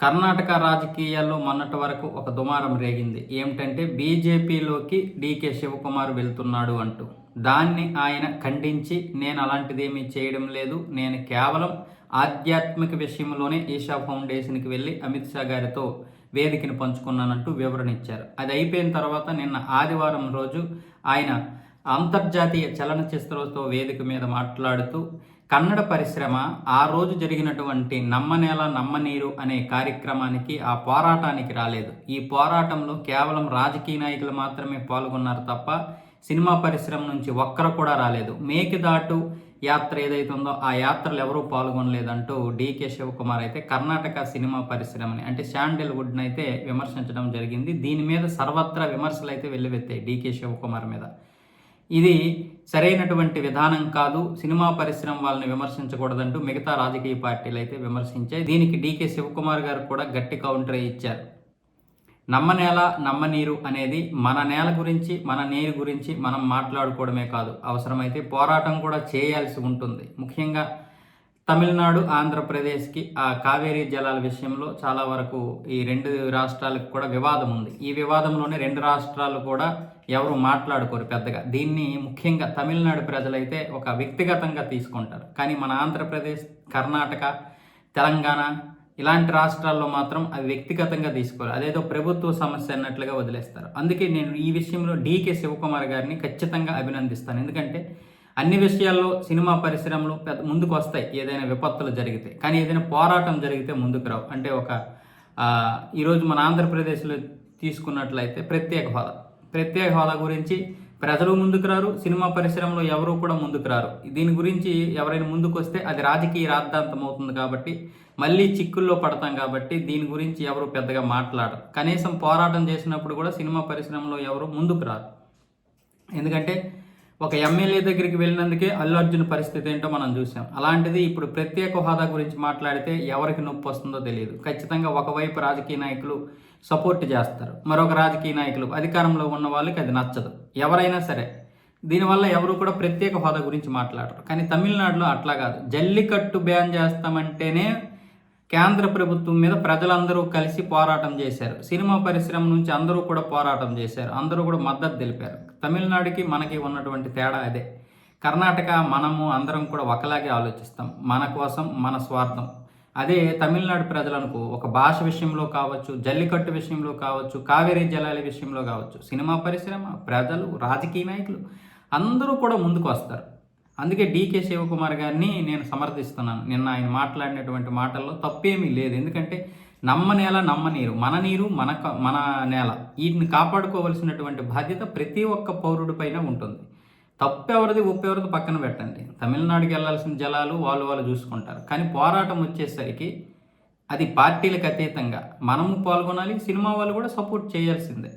కర్ణాటక రాజకీయాల్లో మొన్నటి వరకు ఒక దుమారం రేగింది. ఏమిటంటే బీజేపీలోకి డీకే శివకుమార్ వెళ్తున్నాడు అంటూ. దాన్ని ఆయన ఖండించి నేను అలాంటిదేమీ చేయడం లేదు. నేను కేవలం ఆధ్యాత్మిక విషయంలోనే ఈషా ఫౌండేషన్కి వెళ్ళి అమిత్ షా గారితో వేదికను పంచుకున్నానంటూ వివరణ ఇచ్చారు. అది అయిపోయిన తర్వాత నిన్న ఆదివారం రోజు ఆయన అంతర్జాతీయ చలనచిత్రోత్సవ వేదిక మీద మాట్లాడుతూ కన్నడ పరిశ్రమ ఆ రోజు జరిగినటువంటి నమ్మనేల నమ్మనీరు అనే కార్యక్రమానికి ఆ పోరాటానికి రాలేదు. ఈ పోరాటంలో కేవలం రాజకీయ నాయకులు మాత్రమే పాల్గొన్నారు తప్ప సినిమా పరిశ్రమ నుంచి ఒక్కరు కూడా రాలేదు. మేకిదాటు యాత్ర ఏదైతే ఉందో ఆ యాత్రలు ఎవరూ పాల్గొనలేదంటూ డీకే శివకుమార్ అయితే కర్ణాటక సినిమా పరిశ్రమని అంటే శాండిల్వుడ్ని అయితే విమర్శించడం జరిగింది. దీని మీద సర్వత్రా విమర్శలు అయితే వెల్లువెత్తాయి డీకే శివకుమార్ మీద. ఇది సరైనటువంటి విధానం కాదు. సినిమా పరిశ్రమ వాళ్ళని విమర్శించకూడదంటూ మిగతా రాజకీయ పార్టీలు అయితే విమర్శించాయి. దీనికి డీకే శివకుమార్ గారు కూడా గట్టి కౌంటర్ ఇచ్చారు. నమ్మనేల నమ్మనీరు అనేది మన నేల గురించి మన నీరు గురించి మనం మాట్లాడుకోవడమే కాదు. అవసరమైతే పోరాటం కూడా చేయాల్సి ఉంటుంది. ముఖ్యంగా తమిళనాడు ఆంధ్రప్రదేశ్కి ఆ కావేరీ జలాల విషయంలో చాలా వరకు ఈ రెండు రాష్ట్రాలకు కూడా వివాదం ఉంది. ఈ వివాదంలోనే రెండు రాష్ట్రాలు కూడా ఎవరు మాట్లాడుకోరు పెద్దగా. దీన్ని ముఖ్యంగా తమిళనాడు ప్రజలైతే ఒక వ్యక్తిగతంగా తీసుకుంటారు. కానీ మన ఆంధ్రప్రదేశ్ కర్ణాటక తెలంగాణ ఇలాంటి రాష్ట్రాల్లో మాత్రం అది వ్యక్తిగతంగా తీసుకోరు. అదేదో ప్రభుత్వ సమస్య అన్నట్లుగా వదిలేస్తారు. అందుకే నేను ఈ విషయంలో డీకే శివకుమార్ గారిని ఖచ్చితంగా అభినందిస్తాను. ఎందుకంటే అన్ని విషయాల్లో సినిమా పరిశ్రమలు పెద్ద ముందుకు వస్తాయి ఏదైనా విపత్తులు జరిగితే. కానీ ఏదైనా పోరాటం జరిగితే ముందుకు రావు. అంటే ఒక ఈరోజు మన ఆంధ్రప్రదేశ్లో తీసుకున్నట్లయితే ప్రత్యేక హోదా. ప్రత్యేక హోదా గురించి ప్రజలు ముందుకు రారు సినిమా పరిశ్రమలో ఎవరు కూడా ముందుకు రారు. దీని గురించి ఎవరైనా ముందుకు వస్తే అది రాజకీయ రాద్ధాంతం అవుతుంది కాబట్టి మళ్ళీ చిక్కుల్లో పడతాం కాబట్టి దీని గురించి ఎవరు పెద్దగా మాట్లాడరు. కనీసం పోరాటం చేసినప్పుడు కూడా సినిమా పరిశ్రమలో ఎవరు ముందుకు రారు. ఎందుకంటే ఒక ఎమ్మెల్యే దగ్గరికి వెళ్ళినందుకే అల్లు అర్జున్ పరిస్థితి ఏంటో మనం చూసాం. అలాంటిది ఇప్పుడు ప్రత్యేక హోదా గురించి మాట్లాడితే ఎవరికి నొప్పి వస్తుందో తెలియదు. ఖచ్చితంగా ఒకవైపు రాజకీయ నాయకులు సపోర్ట్ చేస్తారు. మరొక రాజకీయ నాయకులు అధికారంలో ఉన్న వాళ్ళకి అది నచ్చదు. ఎవరైనా సరే. దీనివల్ల ఎవరు కూడా ప్రత్యేక హోదా గురించి మాట్లాడరు. కానీ తమిళనాడులో అట్లా కాదు. జల్లికట్టు బ్యాన్ చేస్తామంటేనే కేంద్ర ప్రభుత్వం మీద ప్రజలందరూ కలిసి పోరాటం చేశారు. సినిమా పరిశ్రమ నుంచి అందరూ కూడా పోరాటం చేశారు. అందరూ కూడా మద్దతు తెలిపారు. తమిళనాడుకి మనకి ఉన్నటువంటి తేడా అదే. కర్ణాటక మనము అందరం కూడా ఒకలాగే ఆలోచిస్తాం. మన కోసం మన స్వార్థం. అదే తమిళనాడు ప్రజలకు ఒక భాష విషయంలో కావచ్చు జల్లికట్టు విషయంలో కావచ్చు కావేరీ జలాల విషయంలో కావచ్చు సినిమా పరిశ్రమ ప్రజలు రాజకీయ నాయకులు అందరూ కూడా ముందుకు వస్తారు. అందుకే డీకే శివకుమార్ గారిని నేను సమర్థిస్తున్నాను. నిన్న ఆయన మాట్లాడినటువంటి మాటల్లో తప్పేమీ లేదు. ఎందుకంటే నమ్మ నేల నమ్మ నీరు మన నీరు మన మన నేల. వీటిని కాపాడుకోవలసినటువంటి బాధ్యత ప్రతి ఒక్క పౌరుడి పైన ఉంటుంది. తప్పెవరిది ఉప్పెవరిది పక్కన పెట్టండి. తమిళనాడుకి వెళ్ళాల్సిన జలాలు వాళ్ళు వాళ్ళు చూసుకుంటారు. కానీ పోరాటం వచ్చేసరికి అది పార్టీలకు అతీతంగా మనము పాల్గొనాలి సినిమా వాళ్ళు కూడా సపోర్ట్ చేయాల్సిందే.